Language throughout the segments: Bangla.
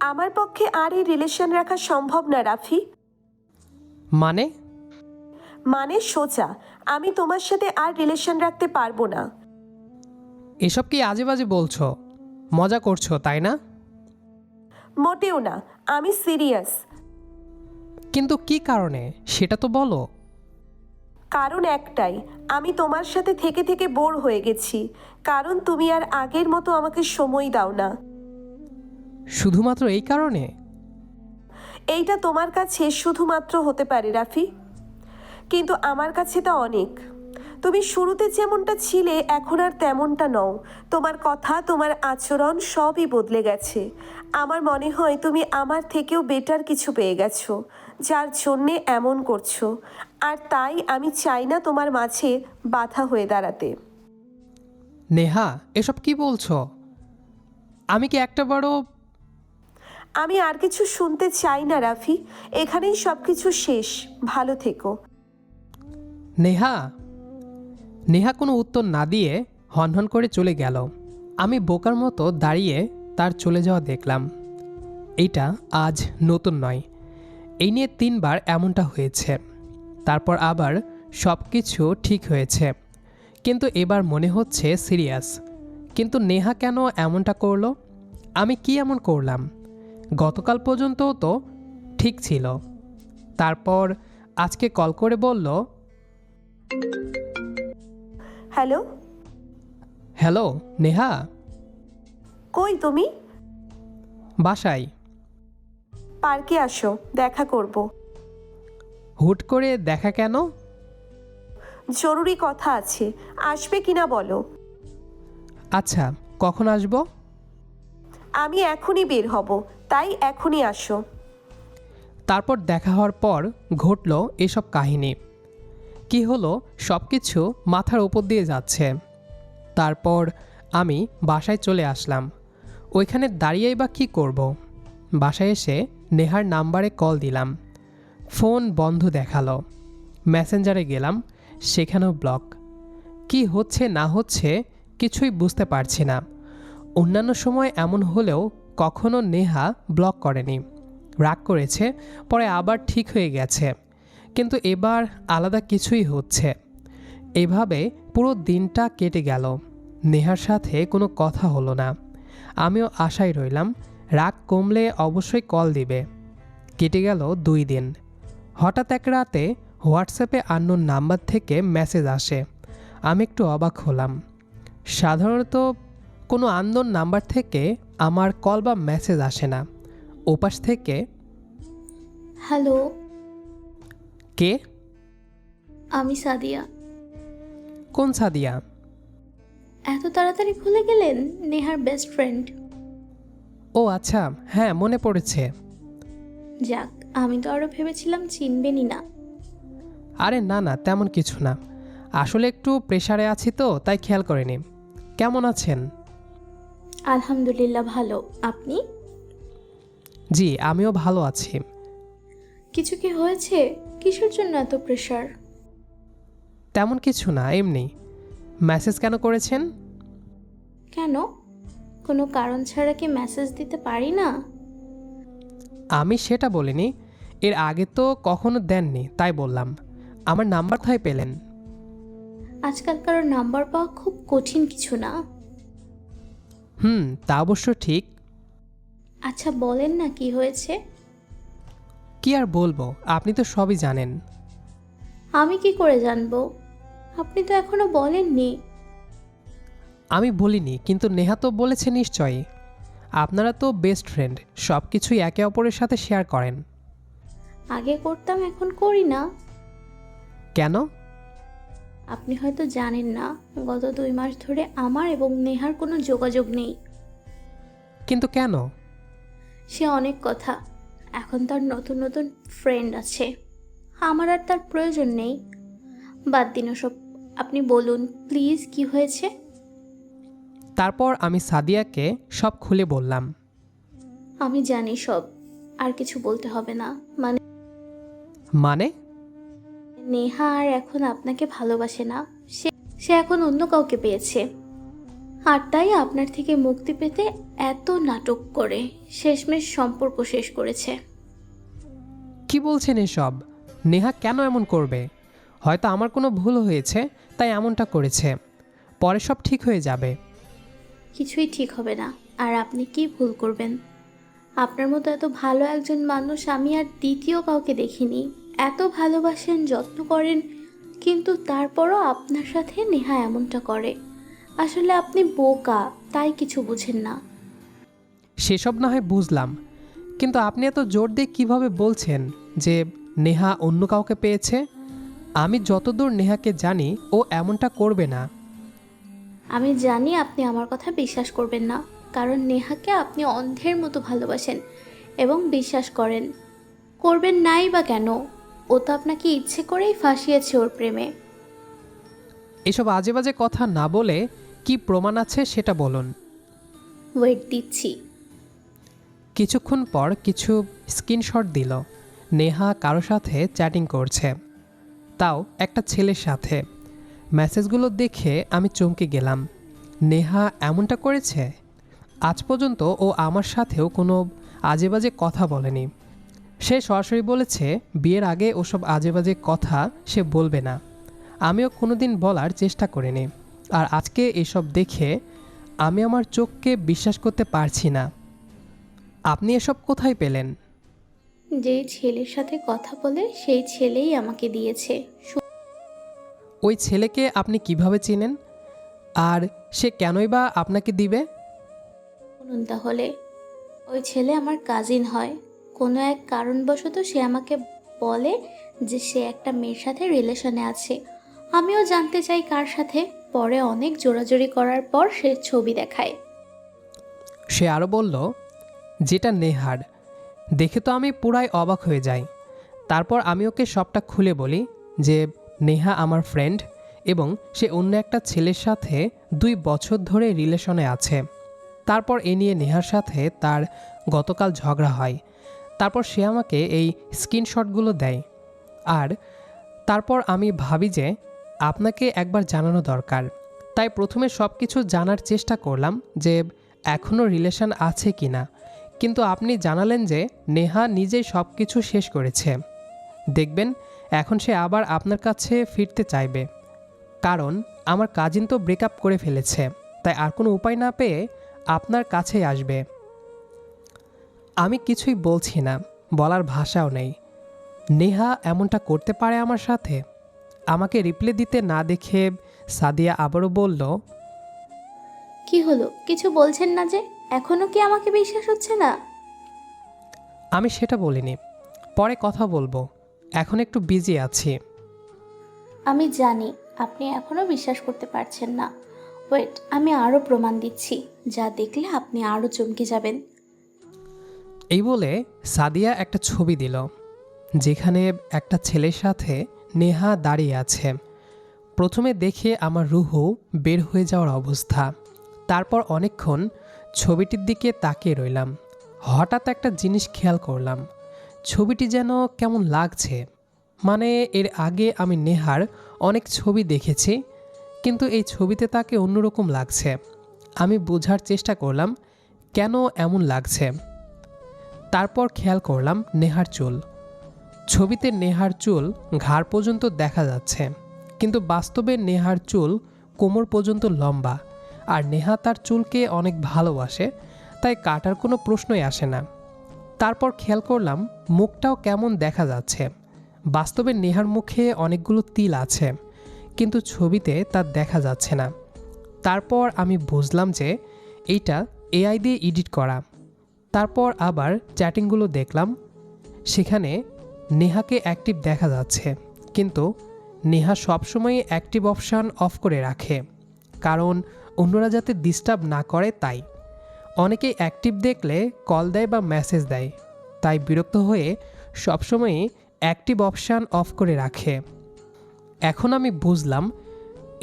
আমার পক্ষে আর এই রিলেশন রাখা সম্ভব না রাফি। মানে? মানে সোজা আমি তোমার সাথে আর রিলেশন রাখতে পারব না। এসব কি আজে বাজে বলছো? মজা করছ তাই না? মোটেও না আমি সিরিয়াস কিন্তু কি কারণে? সেটা তো বলো। কারণ একটাই আমি তোমার সাথে থেকে থেকে বোর হয়ে গেছি। কারণ তুমি আর আগের মতো আমাকে সময় দাও না। শুধুমাত্র এই কারণে? এইটা তোমার কাছে শুধুমাত্র হতে পারে রাফি। কিন্তু আমার কাছে তা অনেক। তুমি শুরুতে যেমনটা ছিলে এখন আর তেমনটা নও। তোমার কথা তোমার আচরণ সবই বদলে গেছে। আমার মনে হয় তুমি আমার থেকেও বেটার কিছু পেয়ে গেছো যার জন্যে এমন করছ। আর তাই আমি চাই না তোমার মাঝে বাধা হয়ে দাঁড়াতে। নেহা এসব কি বলছো? আমি কি একটা বড় আমি আর কিছু শুনতে চাই না, রাফি। এখানেই সব কিছু শেষ। ভালো থেকো। নেহা নেহা কোনো উত্তর না দিয়ে হনহন করে চলে গেল। আমি বোকার মতো দাঁড়িয়ে তার চলে যাওয়া দেখলাম। এইটা আজ নতুন নয়। এই নিয়ে তিনবার এমনটা হয়েছে। তারপর আবার সব কিছু ঠিক হয়েছে। কিন্তু এবার মনে হচ্ছে সিরিয়াস। কিন্তু নেহা কেন এমনটা করল? আমি কি এমন করলাম? গতকাল পর্যন্তও তো ঠিক ছিল। তারপর আজকে কল করে বলল হ্যালো? হ্যালো নেহা? কই তুমি? বাসায়। পার্কে আসো দেখা করব। হুট করে দেখা কেন? জরুরি কথা আছে আসবে কিনা বলো? আচ্ছা কখন আসব? আমি এখনই বের হব তাই এখনই আসো। তারপর দেখা হওয়ার পর ঘটল এসব কাহিনী। কি হলো? সব কিছু মাথার উপর দিয়ে যাচ্ছে। তারপর আমি বাসায় চলে আসলাম। ওইখানে দাঁড়িয়েই বা কী করব। বাসায় এসে নেহার নাম্বারে কল দিলাম। ফোন বন্ধ দেখাল। মেসেঞ্জারে গেলাম, সেখানেও ব্লক। কি হচ্ছে না হচ্ছে কিছুই বুঝতে পারছি না। অন্যান্য সময় এমন হলেও কখনো নেহা ব্লক করেনি। রাগ করেছে, পরে আবার ঠিক হয়ে গেছে। কিন্তু এবার আলাদা কিছুই হচ্ছে। এভাবে পুরো দিনটা কেটে গেল। নেহার সাথে কোনো কথা হলো না। আমিও আশায় রইলাম, রাগ কমলে অবশ্যই কল দিবে। কেটে গেল দুই দিন। হঠাৎ এক রাতে হোয়াটসঅ্যাপে আন্নোর নাম্বার থেকে মেসেজ আসে। আমি একটু অবাক হলাম। সাধারণত কোনো আন্দোলন নাম্বার থেকে আমার কল বা মেসেজ আসে না। ওপাশ থেকে হ্যালো। কে? আমি সাদিয়া। কোন সাদিয়া? এত তাড়াতাড়ি ভুলে গেলেন? নেহার বেস্ট ফ্রেন্ড ও আচ্ছা হ্যাঁ মনে পড়েছে। যাক আমি তো আরও ভেবেছিলাম চিনবেনই না। আরে না না তেমন কিছু না। আসলে একটু প্রেশারে আছি তো তাই খেয়াল করিনি। কেমন আছেন? আলহামদুলিল্লাহ ভালো। আপনি? জি আমিও ভালো আছি। কিছু কি হয়েছে? কিসের জন্য এত প্রেশার তেমন কিছু না এমনি। মেসেজ কেন করেছেন? কেন? কোনো কারণ ছাড়া কি মেসেজ দিতে পারি না? আমি সেটা বলিনি। এর আগে তো কখনো দেননি তাই বললাম। আমার নাম্বার কোথায় পেলেন? আজকাল আজকালকার নাম্বার পাওয়া খুব কঠিন কিছু না। হুম তা অবশ্য ঠিক। আচ্ছা বলেন না কি হয়েছে? কি আর বলব আপনি তো সবই জানেন। আমি কি করে জানব? আপনি তো এখনও বলেননি। আমি বলিনি কিন্তু নেহা তো বলেছে নিশ্চয়ই। আপনারা তো বেস্ট ফ্রেন্ড সব কিছুই একে অপরের সাথে শেয়ার করেন। আগে করতাম এখন করি না। কেন? আপনি হয়তো জানেন না গত দুই মাস ধরে আমার এবং নেহার কোনো যোগাযোগ নেই। কিন্তু কেন? সে অনেক কথা। এখন তার নতুন নতুন ফ্রেন্ড আছে। আমার আর তার প্রয়োজন নেই। বাদ দিন ওসব। আপনি বলুন প্লিজ কি হয়েছে? তারপর আমি সাদিয়াকে সব খুলে বললাম। আমি জানি সব। আর কিছু বলতে হবে না। মানে মানে? নেহা আর এখন আপনাকে ভালোবাসে না। সে সে এখন অন্য কাউকে পেয়েছে। আর তাই আপনার থেকে মুক্তি পেতে এত নাটক করে শেষমেশ সম্পর্ক শেষ করেছে। কি বলছেন এসব? নেহা কেন এমন করবে? হয়তো আমার কোনো ভুল হয়েছে তাই এমনটা করেছে। পরে সব ঠিক হয়ে যাবে। কিছুই ঠিক হবে না। আর আপনি কি ভুল করবেন? আপনার মতো এত ভালো একজন মানুষ আমি আর দ্বিতীয় কাউকে দেখিনি। এত ভালোবাসেন যত্ন করেন কিন্তু তারপরও আপনার সাথে নেহা এমনটা করে। আসলে আপনি বোকা তাই কিছু বুঝেন না। সেসব না হয় বুঝলাম কিন্তু আপনি এত জোর দিয়ে কীভাবে বলছেন যে নেহা অন্য কাউকে পেয়েছে? আমি যতদূর নেহাকে জানি ও এমনটা করবে না। আমি জানি আপনি আমার কথা বিশ্বাস করবেন না কারণ নেহাকে আপনি অন্ধের মতো ভালোবাসেন এবং বিশ্বাস করেন। করবেন নাই বা কেন? ও তো আপনাকে ইচ্ছে করেই ফাঁসিয়েছে ওর প্রেমে। এসব আজে বাজে কথা না বলে কি প্রমাণ আছে সেটা বলুন। ওয়েট দিচ্ছি। কিছুক্ষণ পর কিছু স্ক্রিনশট দিল। নেহা কারও সাথে চ্যাটিং করছে। তাও একটা ছেলের সাথে। মেসেজগুলো দেখে আমি চমকে গেলাম। নেহা এমনটা করেছে? আজ পর্যন্ত ও আমার সাথেও কোনো আজে বাজে কথা বলেনি। সে সরাসরি বলেছে বিয়ের আগে ওসব আজে বাজে কথা সে বলবে না। আমিও কোনোদিন বলার চেষ্টা করিনি। আর আজকে এসব দেখে আমি আমার চোখকে বিশ্বাস করতে পারছি না। আপনি এসব কোথায় পেলেন? যে ছেলের সাথে কথা বলে সেই ছেলেই আমাকে দিয়েছে। ওই ছেলেকে আপনি কীভাবে চিনেন? আর সে কেনই বা আপনাকে দিবে? শুনুন তাহলে ওই ছেলে আমার কাজিন হয়। কোনো এক কারণবশত সে আমাকে বলে যে সে একটা মেয়ের সাথে রিলেশনে আছে। আমিও জানতে চাই কার সাথে। পরে অনেক জোরাজোরি করার পর সে ছবি দেখায়। সে আরও বলল, যেটা নেহার, দেখে তো আমি পুরাই অবাক হয়ে যাই। তারপর আমি ওকে সবটা খুলে বলি যে, নেহা আমার ফ্রেন্ড এবং সে অন্য একটা ছেলের সাথে দুই বছর ধরে রিলেশনে আছে। তারপর এ নিয়ে নেহার সাথে তার গতকাল ঝগড়া হয়। তারপর সে আমাকে এই স্ক্রিনশটগুলো দেয়। আর তারপর আমি ভাবি যে আপনাকে একবার জানানো দরকার। তাই প্রথমে সব কিছু জানার চেষ্টা করলাম যে এখনও রিলেশন আছে কি না কিন্তু আপনি জানালেন যে নেহা নিজেই সব কিছু শেষ করেছে। দেখবেন, এখন সে আবার আপনার কাছে ফিরতে চাইবে। কারণ আমার কাজিন তো ব্রেকআপ করে ফেলেছে। তাই আর কোনো উপায় না পেয়ে আপনার কাছেই আসবে। আমি কিছুই বলছি না বলার ভাষাও নেই। নেহা এমনটা করতে পারে আমার সাথে? আমাকে রিপ্লে দিতে না দেখে সাদিয়া আবারও বলল কি হলো? কিছু বলছেন না যে? এখনও কি আমাকে বিশ্বাস হচ্ছে না? আমি সেটা বলিনি। পরে কথা বলব। এখন একটু বিজি আছি। আমি জানি আপনি এখনও বিশ্বাস করতে পারছেন না। ওয়েট আমি আরও প্রমাণ দিচ্ছি। যা দেখলে আপনি আরও চমকে যাবেন। এই বলে সাদিয়া একটা ছবি দিল, যেখানে একটা ছেলের সাথে নেহা দাঁড়িয়ে আছে। প্রথমে দেখে আমার রুহু বের হয়ে যাওয়ার অবস্থা। তারপর অনেকক্ষণ ছবিটির দিকে তাকিয়ে রইলাম। হঠাৎ একটা জিনিস খেয়াল করলাম। ছবিটি যেন কেমন লাগছে। মানে এর আগে আমি নেহার অনেক ছবি দেখেছি, কিন্তু এই ছবিতে তাকে অন্যরকম লাগছে। আমি বোঝার চেষ্টা করলাম, কেন এমন লাগছে? তারপর খেয়াল করলাম নেহার চুল। ছবিতে নেহার চুল ঘাড় পর্যন্ত দেখা যাচ্ছে, কিন্তু বাস্তবে নেহার চুল কোমর পর্যন্ত লম্বা, আর নেহা তার চুলকে অনেক ভালোবাসে, তাই কাটার কোনো প্রশ্নই আসে না। তারপর খেয়াল করলাম মুখটাও কেমন দেখা যাচ্ছে। বাস্তবে নেহার মুখে অনেকগুলো তিল আছে, কিন্তু ছবিতে তা দেখা যাচ্ছে না। তারপর আমি বুঝলাম যে এইটা এআই দিয়ে এডিট করা। তারপর আবার চ্যাটিংগুলো দেখলাম। সেখানে নেহাকে অ্যাক্টিভ দেখা যাচ্ছে, কিন্তু নেহা সবসময় অ্যাক্টিভ অপশান অফ করে রাখে, কারণ অন্যরা যাতে ডিস্টার্ব না করে তাই। অনেকেই অ্যাক্টিভ দেখলে কল দেয় বা মেসেজ দেয়, তাই বিরক্ত হয়ে সবসময়ই অ্যাক্টিভ অপশান অফ করে রাখে। এখন আমি বুঝলাম,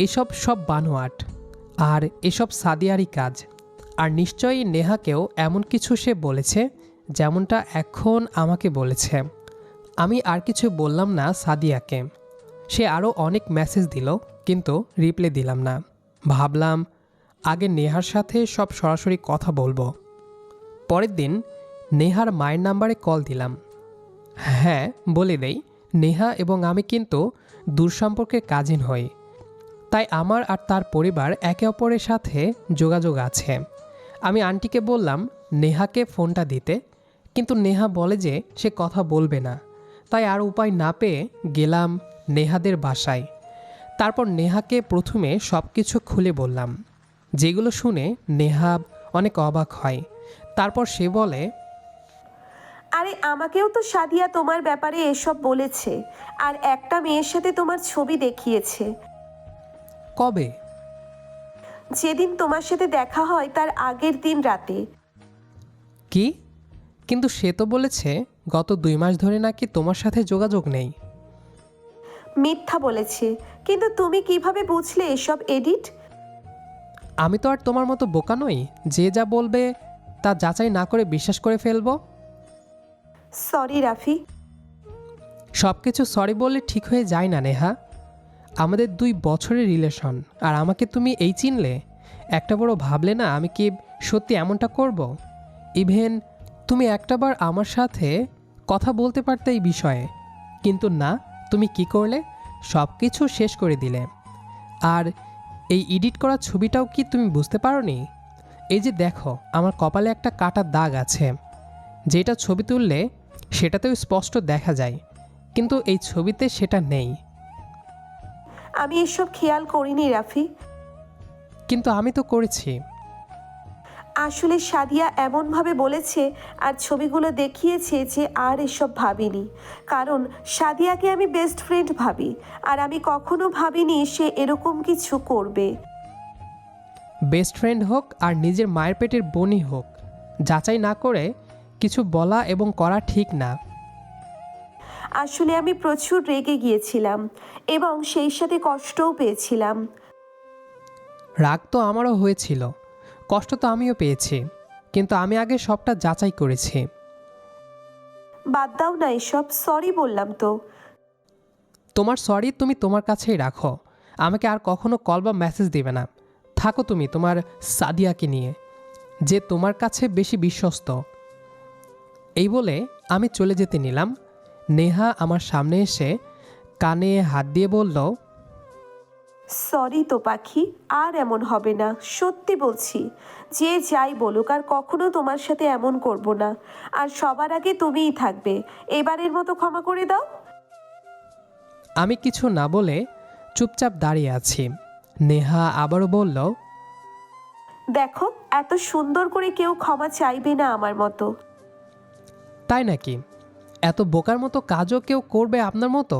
এসব সব বানোয়াট, আর এসব সাদিয়ারি কাজ। আর নিশ্চয়ই নেহাকেও এমন কিছু সে বলেছে, যেমনটা এখন আমাকে বলেছে। আমি আর কিছু বললাম না সাদিয়াকে। সে আরও অনেক মেসেজ দিল, কিন্তু রিপ্লাই দিলাম না। ভাবলাম, আগে নেহার সাথে সব সরাসরি কথা বলব। পরের দিন নেহার মায়ের নাম্বারে কল দিলাম। হ্যাঁ বলে দেই, নেহা এবং আমি কিন্তু দূর সম্পর্কে কাজিন হই। তাই আমার আর তার পরিবার একে অপরের সাথে যোগাযোগ আছে। আমি আন্টিকে বললাম নেহাকে ফোনটা দিতে। কিন্তু নেহা বলে যে সে কথা বলবে না। তাই আর উপায় না পেয়ে গেলাম নেহাদের বাসায়। তারপর নেহাকে প্রথমে সব কিছু খুলে বললাম। যেগুলো শুনে নেহা অনেক অবাক হয়। তারপর সে বলে আরে আমাকেও তো সাদিয়া তোমার ব্যাপারে এসব বলেছে। আর একটা মেয়ের সাথে তোমার ছবি দেখিয়েছে। কবে? যেদিন তোমার সাথে দেখা হয় তার আগের দিন রাতে। কি? কিন্তু সে তো বলেছে গত দুই মাস ধরে নাকি তোমার সাথে যোগাযোগ নেই। মিথ্যা বলেছে। কিন্তু তুমি কীভাবে বুঝলে এসব এডিট? আমি তো আর তোমার মতো বোকা নই। যে যা বলবে তা যাচাই না করে বিশ্বাস করে ফেলব। সরি রাফি। সব কিছু সরি বললে ঠিক হয়ে যায় না নেহা। আমাদের দুই বছরের রিলেশন। আর আমাকে তুমি এই চিনলে? একটা বড় ভাবলে না আমি কি সত্যি এমনটা করব। ইভেন তুমি একটাবার আমার সাথে কথা বলতে পারতে এই বিষয়ে। কিন্তু না, তুমি কি করলে? সব কিছু শেষ করে দিলে। আর এই এডিট করা ছবিটাও কি তুমি বুঝতে পারোনি? এই যে দেখো, আমার কপালে একটা কাটা দাগ আছে। যেটা ছবি তুললে সেটাতেও স্পষ্ট দেখা যায়। কিন্তু এই ছবিতে সেটা নেই। আমি এসব খেয়াল করিনি রাফি। কিন্তু আমি তো করেছি। আসলে সাদিয়া এমনভাবে বলেছে আর ছবিগুলো দেখিয়েছে যে আর এসব ভাবিনি। কারণ সাদিয়াকে আমি বেস্ট ফ্রেন্ড ভাবি আর আমি কখনো ভাবিনি সে এরকম কিছু করবে। বেস্ট ফ্রেন্ড হোক আর নিজের মায়ের পেটের বোনই হোক যাচাই না করে কিছু বলা এবং করা ঠিক না। আসলে আমি প্রচুর রেগে গিয়েছিলাম এবং সেই সাথে কষ্টও পেয়েছিলাম। রাগ তো আমারও হয়েছিল কষ্ট তো আমিও পেয়েছি কিন্তু আমি আগে সবটা যাচাই করেছি। বাদ দাও না এসব সরি বললাম তো। তোমার সরি তুমি তোমার কাছেই রাখো আমাকে আর কখনো কল বা মেসেজ দেবে না। থাকো তুমি তোমার সাদিয়াকে নিয়ে যে তোমার কাছে বেশি বিশ্বস্ত। এই বলে আমি চলে যেতে নিলাম। নেহা আমার সামনে এসে কানে হাত দিয়ে বলল সরি তো পাখি আর এমন হবে না। সত্যি বলছি যে যাই বলুক আর কখনো তোমার সাথে এমন করব না। আর সবার আগে তুমিই থাকবে। এবারের মতো ক্ষমা করে দাও। আমি কিছু না বলে চুপচাপ দাঁড়িয়ে আছি। নেহা আবারও বলল দেখো এত সুন্দর করে কেউ ক্ষমা চাইবে না আমার মতো। তাই নাকি? এত বোকার মতো কাজও কেউ করবে আপনার মতো?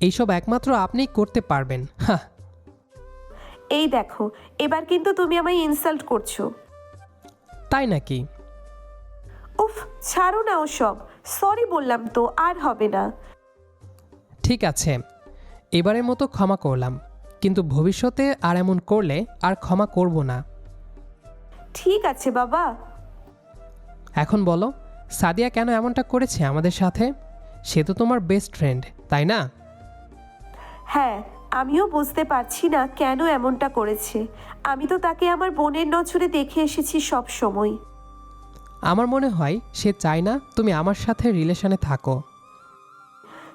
এইসব একমাত্র আপনিই করতে পারবেন। হ্যাঁ এই দেখো এবার কিন্তু তুমি আমায় ইনসাল্ট করছ। তাই নাকি? উফ ছাড়ো না ওসব। সরি বললাম তো আর হবে না। ঠিক আছে এবারের মতো ক্ষমা করলাম। কিন্তু ভবিষ্যতে আর এমন করলে আর ক্ষমা করব না। ঠিক আছে বাবা। এখন বলো। সাদিয়া কেন এমনটা করেছে আমাদের সাথে? সে তো তোমার বেস্ট ফ্রেন্ড তাই না? হ্যাঁ আমিও বুঝতে পারছি না কেন এমনটা করেছে। আমি তো তাকে আমার বোনের নজরে দেখে এসেছি সব সময়। আমার মনে হয় সে চায় না তুমি আমার সাথে রিলেশনে থাকো।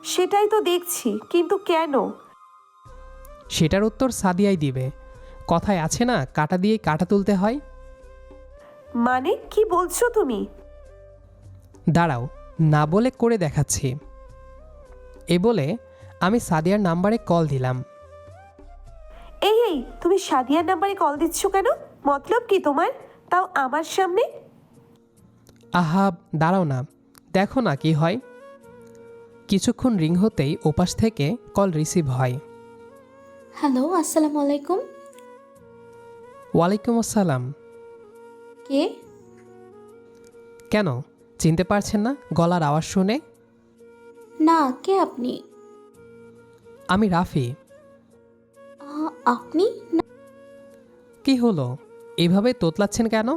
সেটাই তো দেখছি কিন্তু কেন? সেটার উত্তর সাদিয়াই দিবে। কথায় আছে না কাটা দিয়ে কাটা তুলতে হয়? মানে কি বলছো তুমি? দাঁড়াও না বলে করে দেখাচ্ছি। এ বলে আমি সাদিয়ার নাম্বারে কল দিলাম। এই এই তুমি সাদিয়ার নাম্বারে কল দিচ্ছ কেন? মতলব কি তোমার? তাও আমার সামনে? আহা দাঁড়াও না দেখো না কি হয়। কিছুক্ষণ রিং হতেই ওপাশ থেকে কল রিসিভ হয়। হ্যালো আসসালামু আলাইকুম। ওয়ালাইকুম আসসালাম। কে? কেন? চিনতে পারছেন না গলার আওয়াজ শুনে? না কে আপনি? আমি রাফি। আ, আপনি? না। কি হলো? এভাবে তোতলাচ্ছেন কেন?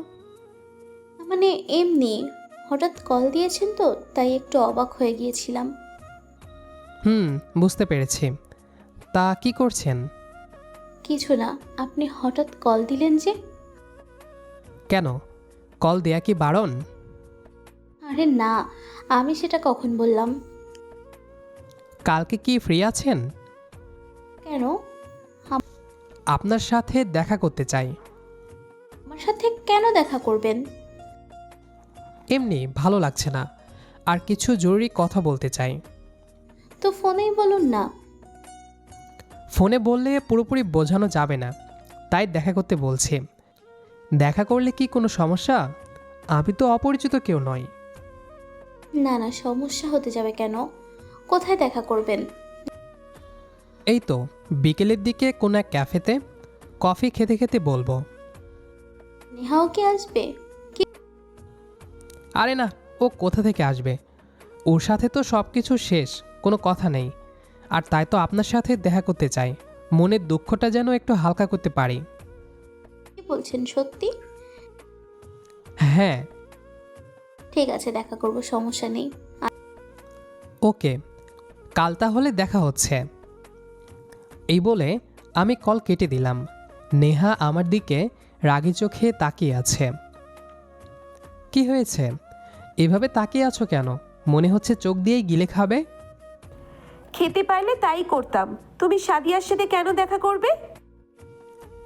মানে এমনি হঠাৎ কল দিয়েছেন তো তাই একটু অবাক হয়ে গিয়েছিলাম। হুম বুঝতে পেরেছি। তা কি করছেন? কিছু না আপনি হঠাৎ কল দিলেন যে? কেন? কল দেয়া কি বারণ? আরে না আমি সেটা কখন বললাম? কালকে কি ফ্রি আছেন? কেন? আপনার সাথে দেখা করতে চাই। আমার সাথে কেন দেখা করবেন? এমনি ভালো লাগছে না। আর কিছু জরুরি কথা বলতে চাই। তো ফোনেই বলুন না। ফোনে বললে পুরোপুরি বোঝানো যাবে না তাই দেখা করতে বলছে। দেখা করলে কি কোনো সমস্যা? আমি তো অপরিচিত কেউ নয় না না সমস্যা হতে যাবে কেন? কোথায় দেখা করবেন? এই তো বিকেলের দিকে কোনো এক ক্যাফেতে কফি খেতে খেতে বলব। নেহাও কি আসবে? কি আরে না ও কোথা থেকে আসবে? ওর সাথে তো সব কিছু শেষ কোনো কথা নেই। আর তাই তো আপনার সাথে দেখা করতে চাই। মনের দুঃখটা যেন একটু হালকা করতে পারি। কি বলছেন সত্যি? হ্যাঁ ঠিক আছে দেখা করব সমস্যা নেই। ওকে কাল তাহলে দেখা হচ্ছে। এই বলে আমি কল কেটে দিলাম। নেহা আমার দিকে রাগি চোখে তাকিয়ে আছে। কি হয়েছে? এভাবে তাকিয়ে আছো কেন? মনে হচ্ছে চোখ দিয়েই গিলে খাবে। খেতে পারলে তাই করতাম। তুমি সাদিয়ার সাথে কেন দেখা করবে?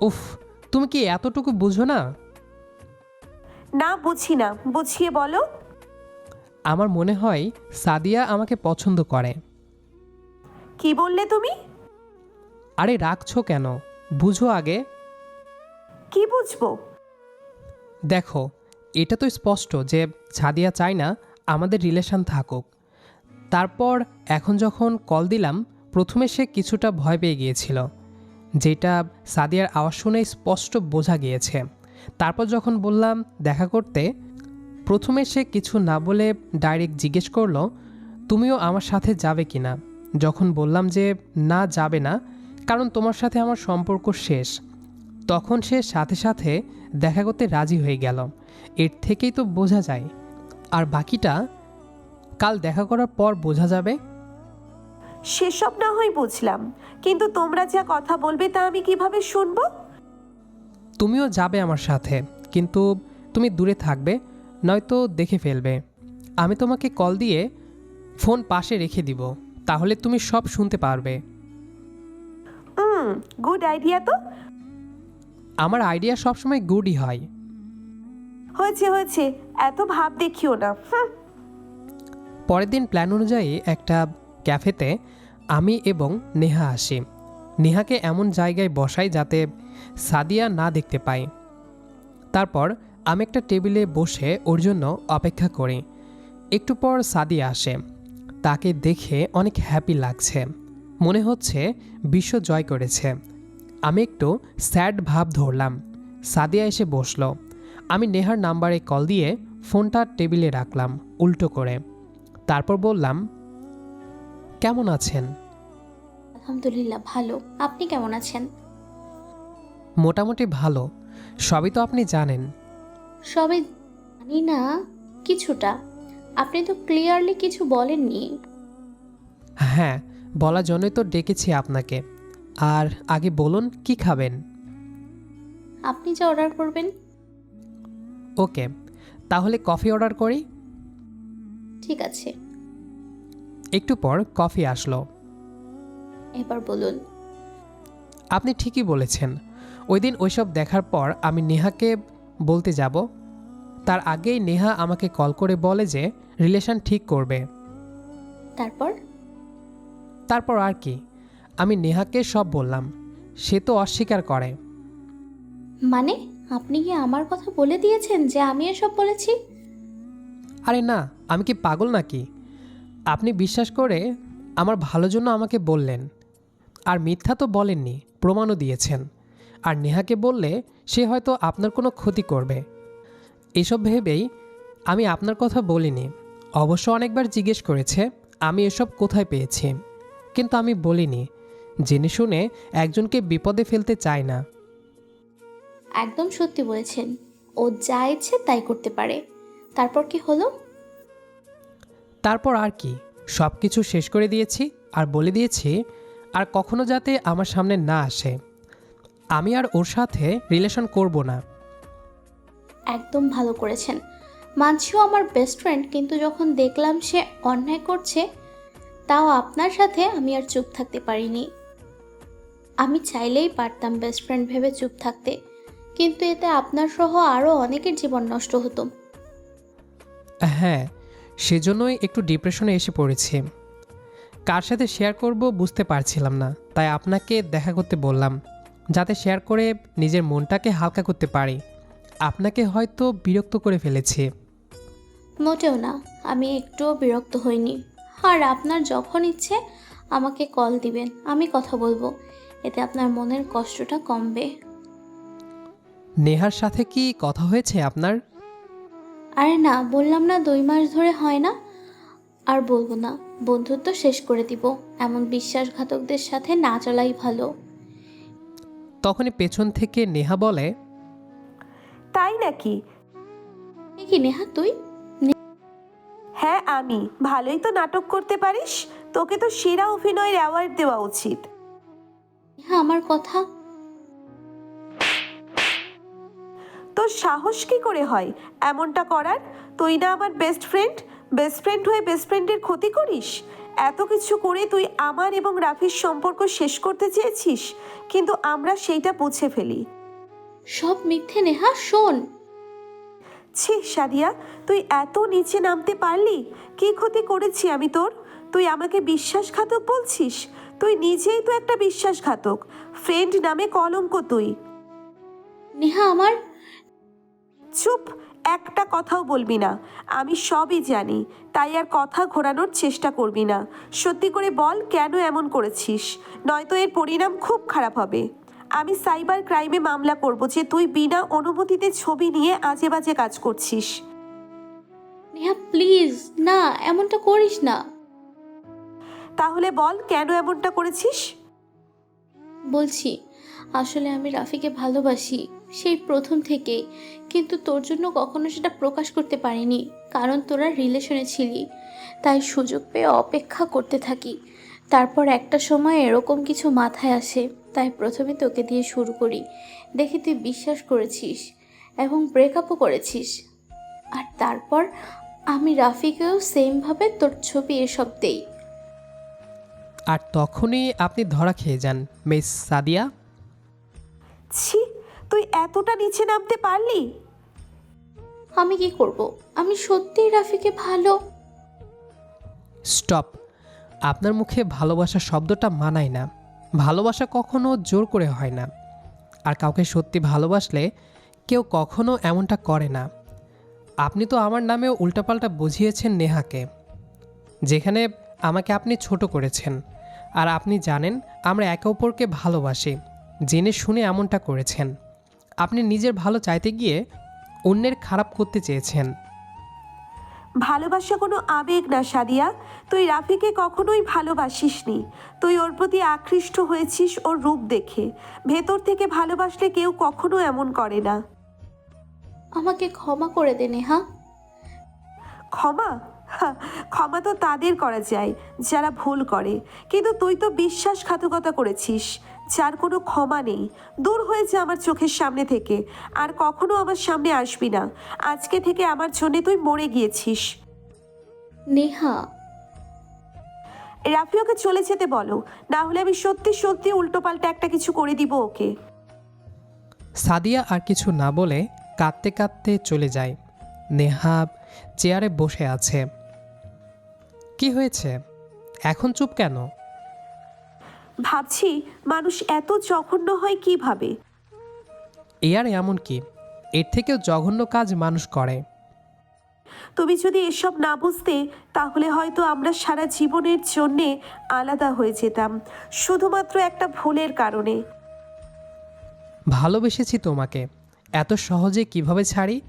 উফ তুমি কি এতটুকু বুঝো না? না বুঝি না। বুঝিয়ে বলো। আমার মনে হয় সাদিয়া আমাকে পছন্দ করে। কি বললে তুমি? আরে রাখছো কেন? বুঝো আগে। কি বুঝব? দেখো এটা তো স্পষ্ট যে সাদিয়া চায় না আমাদের রিলেশন থাকুক। তারপর এখন যখন কল দিলাম প্রথমে সে কিছুটা ভয় পেয়ে গিয়েছিল যেটা সাদিয়ার আওয়াজ শুনে স্পষ্ট বোঝা গিয়েছে। তারপর যখন বললাম দেখা করতে? প্রথমে সে কিছু না বলে ডাইরেক্ট জিজ্ঞেস করল তুমিও আমার সাথে যাবে কি না? যখন বললাম যে না যাবে না কারণ তোমার সাথে আমার সম্পর্ক শেষ। তখন সে সাথে সাথে দেখা করতে রাজি হয়ে গেল। এর থেকেই তো বোঝা যায়। আর বাকিটা কাল দেখা করার পর বোঝা যাবে। সেসব না হয় বুঝলাম কিন্তু তোমরা যা কথা বলবে তা আমি কীভাবে শুনব? তুমিও যাবে আমার সাথে কিন্তু তুমি দূরে থাকবে। নয়তো দেখে ফেলবে। আমি তোমাকে কল দিয়ে ফোন পাশে রেখে দিব তাহলে তুমি সব শুনতে পারবে। হুম গুড আইডিয়া তো। আমার আইডিয়া সবসময় গুডই হয়। হয়েছে হয়েছে এত ভাব দেখিও না। হুম। পরের দিন প্ল্যান অনুযায়ী একটা ক্যাফেতে আমি এবং নেহা আসি। নেহাকে এমন জায়গায় বসাই যাতে সাদিয়া না দেখতে পাই তারপর আমি একটা টেবিলে বসে ওর জন্য অপেক্ষা করি। একটু পর সাদিয়া আসে। তাকে দেখে অনেক হ্যাপি লাগছে। মনে হচ্ছে বিশ্ব জয় করেছে। আমি একটু স্যাড ভাব ধরলাম। সাদিয়া এসে বসল। আমি নেহার নাম্বারে কল দিয়ে ফোনটা টেবিলে রাখলাম উল্টো করে। তারপর বললাম কেমন আছেন? আলহামদুলিল্লাহ ভালো। আপনি কেমন আছেন? মোটামুটি ভালো। সবই তো আপনি জানেন। সবাই জানি না কিছুটা। আপনি তো ক্লিয়ারলি কিছু বলেননি। হ্যাঁ বলার জন্যই তো ডেকেছি আপনাকে। আর আগে বলুন কি খাবেন? আপনি যা অর্ডার করবেন। ওকে তাহলে কফি অর্ডার করি? ঠিক আছে। একটু পর কফি আসলো। এবার বলুন। আপনি ঠিকই বলেছেন। ওই দিন ওইসব দেখার পর আমি নেহাকে বলতে যাব তার আগেই নেহা আমাকে কল করে বলে যে রিলেশন ঠিক করবে। তারপর? তারপর আর কি আমি নেহাকে সব বললাম সে তো অস্বীকার করে। মানে আপনি কি আমার কথা বলে দিয়েছেন যে আমি এসব বলেছি? আরে না আমি কি পাগল নাকি? আপনি বিশ্বাস করে আমার ভালো জন্য আমাকে বললেন আর মিথ্যা তো বলেননি প্রমাণও দিয়েছেন। আর নেহাকে বললে সে হয়তো আপনার কোনো ক্ষতি করবে। এসব ভেবেই আমি আপনার কথা বলিনি। অবশ্য অনেকবার জিজ্ঞেস করেছে আমি এসব কোথায় পেয়েছি? কিন্তু আমি বলিনি। জেনে শুনে একজনকে বিপদে ফেলতে চাই না। একদম সত্যি বলেছেন। ও যা ইচ্ছে তাই করতে পারে। তারপর কি হলো? তারপর আর কি। সব কিছু শেষ করে দিয়েছি আর বলে দিয়েছি আর কখনো যাতে আমার সামনে না আসে। আমি আর ওর সাথে রিলেশন করব না। একদম ভালো করেছেন। মানছিও আমার বেস্ট ফ্রেন্ড কিন্তু যখন দেখলাম সে অন্যায় করছে তাও আপনার সাথে আমি আর চুপ থাকতে পারিনি। আমি চাইলেই পারতাম বেস্ট ফ্রেন্ড ভেবে চুপ থাকতে কিন্তু এতে আপনার সহ আরও অনেকের জীবন নষ্ট হতো। হ্যাঁ সেজন্যই একটু ডিপ্রেশনে এসে পড়েছি। কার সাথে শেয়ার করব বুঝতে পারছিলাম না তাই আপনাকে দেখা করতে বললাম। যাতে শেয়ার করে নিজের মনটাকে হালকা করতে পারে। আপনাকে হয়তো বিরক্ত করে ফেলেছে। মোটেও না আমি একটুও বিরক্ত হইনি। আর আপনার যখন ইচ্ছে আমাকে কল দিবেন আমি কথা বলব। এতে আপনার মনের কষ্টটা কমবে। নেহার সাথে কি কথা হয়েছে আপনার? আরে না বললাম না দুই মাস ধরে হয় না। আর বলব না বন্ধুত্ব শেষ করে দিব। এমন বিশ্বাসঘাতকদের সাথে না চলাই ভালো। তখনই পেছন থেকে নেহা বলে তাই নাকি? এ কি নেহা তুই? হ্যাঁ আমি। ভালোই তো নাটক করতে পারিস। তোকে তো সেরা অভিনয়ের অ্যাওয়ার্ড দেওয়া উচিত। নেহা আমার কথা? তোর সাহস কি করে হয় এমনটা করার? তুই না আমার বেস্ট ফ্রেন্ড বেস্ট ফ্রেন্ড হয়ে বেস্ট ফ্রেন্ডের ক্ষতি করিস? এত কিছু করে তুই আমার এবং রাফির সম্পর্ক শেষ করতে চেয়েছিস? কিন্তু আমরা সেইটা বুঝে ফেলি। সব মিথ্যে নেহা শোন। ছি সাদিয়া তুই এত নিচে নামতে পারলি? কি ক্ষতি করেছি আমি তোর? তুই আমাকে বিশ্বাসঘাতক বলছিস? তুই নিজেই তো একটা বিশ্বাসঘাতক। ফ্রেন্ড নামে কলঙ্ক তুই। নেহা আমার চুপ! একটা কথাও বলবি না। আমি সবই জানি তাই আর কথা ঘোরানোর চেষ্টা করবি না। সত্যি করে বল কেন এমন করেছিস? নয়তো এর পরিণাম খুব খারাপ হবে। আমি সাইবার ক্রাইমে মামলা করব যে তুই বিনা অনুমতিতে ছবি নিয়ে আজে বাজে কাজ করছিস। নেহা প্লিজ না এমনটা করিস না। তাহলে বল কেন এমনটা করেছিস? বলছি আসলে আমি রাফিকে ভালোবাসি, সেই প্রথম থেকেই। কিন্তু তোর জন্য কখনো সেটা প্রকাশ করতে পারিনি, কারণ তোরা রিলেশনে ছিলি। তাই সুযোগ পেয়ে অপেক্ষা করতে থাকি। তারপর একটা সময় এরকম কিছু মাথায় আসে, তাই প্রথমে তোকে দিয়ে শুরু করি। দেখি তুই বিশ্বাস করেছিস এবং ব্রেকআপও করেছিস। আর তারপর আমি রাফিকেও সেমভাবে তোর ছবি এসব দেই। আর তখনই আপনি ধরা খেয়ে যান, মিস সাদিয়া। ছি তুই এতটা নিচে নামতে পারলি? আমি কি করব? আমি সত্যিই রাফিকে ভালো স্টপ। আপনার মুখে ভালোবাসা শব্দটা মানায় না। ভালোবাসা কখনো জোর করে হয় না। আর কাউকে সত্যি ভালোবাসলে কেউ কখনো এমনটা করে না। আপনি তো আমার নামেও উল্টাপাল্টা বুঝিয়েছেন নেহাকে। যেখানে আমাকে আপনি ছোট করেছেন। আর আপনি জানেন আমরা একে অপরকে ভালোবাসি। জেনে শুনে এমনটা করেছেন। আপনি নিজের ভালো চাইতে গিয়ে অন্যের খারাপ করতে চেয়েছেন। ভালোবাসা কোনো আবেগ না সাদিয়া। তুই রাফিকে কখনোই ভালোবাসিসনি। তুই ওর প্রতি আকৃষ্ট হয়েছিস ওর রূপ দেখে। ভেতর থেকে ভালোবাসলে কেউ কখনো এমন করে না। আমাকে ক্ষমা করে দে নেহা। ক্ষমা? হা, ক্ষমা তো তাদের করা যায় যারা ভুল করে। কিন্তু তুই তো বিশ্বাসঘাতকতা করেছিস। যার কোনো ক্ষমা নেই। দূর হয়ে যা আমার চোখের সামনে থেকে। আর কখনো আমার সামনে আসবি না। আজকে থেকে আমার জন্যে তুই মরে গিয়েছিস। নেহা। রাফি ওকে চলে যেতে বলো। না হলে আমি সত্যি সত্যি উল্টোপাল্টা একটা কিছু করে দিব ওকে। সাদিয়া আর কিছু না বলে কাঁদতে কাঁদতে চলে যায়। নেহা চেয়ারে বসে আছে। কি হয়েছে? এখন চুপ কেন? ভাবছি মানুষ এত জঘন্য হয় কীভাবে? এ আর এমন কি? এর থেকেও জঘন্য কাজ মানুষ করে। তুমি যদি এসব না বুঝতে তাহলে হয়তো আমরা সারা জীবনের জন্যে আলাদা হয়ে যেতাম শুধুমাত্র একটা ভুলের কারণে। ভালোবেসেছি তোমাকে। এত সহজে কীভাবে ছাড়ি?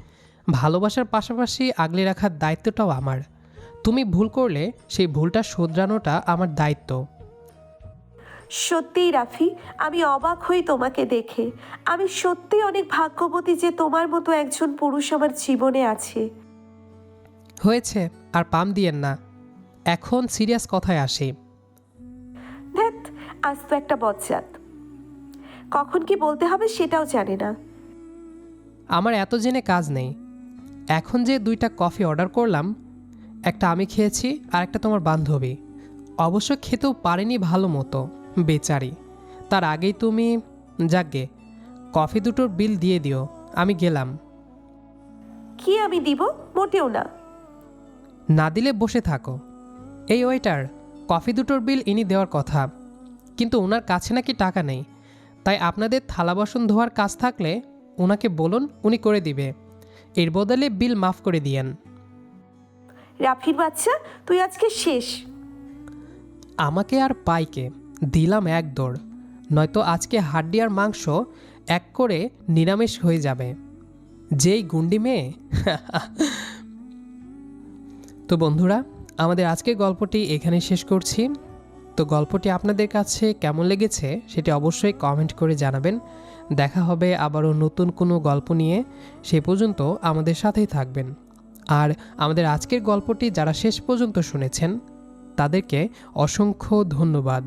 ভালোবাসার পাশাপাশি আগলে রাখার দায়িত্বটাও আমার। তুমি ভুল করলে সেই ভুলটা শোধরানোটা আমার দায়িত্ব। সত্যিই রাফি আমি অবাক হই তোমাকে দেখে। আমি সত্যি অনেক ভাগ্যবতী যে তোমার মতো একজন পুরুষ আমার জীবনে আছে। হয়েছে আর পাম দিয়েন না। এখন সিরিয়াস কথায় আসি। ধ্যাত আজ তো একটা বজ্জাত। কখন কি বলতে হবে সেটাও জানে না। আমার এত জেনে কাজ নেই। এখন যে দুইটা কফি অর্ডার করলাম একটা আমি খেয়েছি আর একটা তোমার বান্ধবী। অবশ্য খেতেও পারেনি ভালো মতো। বেচারি। তার আগেই তুমি যাকগে কফি দুটোর বিল দিয়ে দিও আমি গেলাম। কি আমি দিব? মোটেও না। না দিলে বসে থাকো। এই ওয়েটার কফি দুটোর বিল ইনি দেওয়ার কথা কিন্তু ওনার কাছে নাকি টাকা নেই। তাই আপনাদের থালা বাসন ধোয়ার কাজ থাকলে ওনাকে বলুন উনি করে দিবে। এর বদলে বিল মাফ করে দিয়েন। রাফির বাচ্চা তুই আজকে শেষ। আমাকে আর পাইকে। দিলাম এক দৌড়, নয়তো আজকে হাড্ডি আর মাংস এক করে নিরামিষ হয়ে যাবে। যেই গুন্ডি মেয়ে? তো বন্ধুরা, আমাদের আজকের গল্পটি এখানে শেষ করছি। তো গল্পটি আপনাদের কাছে কেমন লেগেছে সেটি অবশ্যই কমেন্ট করে জানাবেন। দেখা হবে আবারও নতুন কোনো গল্প নিয়ে। সে পর্যন্ত আমাদের সাথেই থাকবেন। আর আমাদের আজকের গল্পটি যারা শেষ পর্যন্ত শুনেছেন, তাদেরকে অসংখ্য ধন্যবাদ।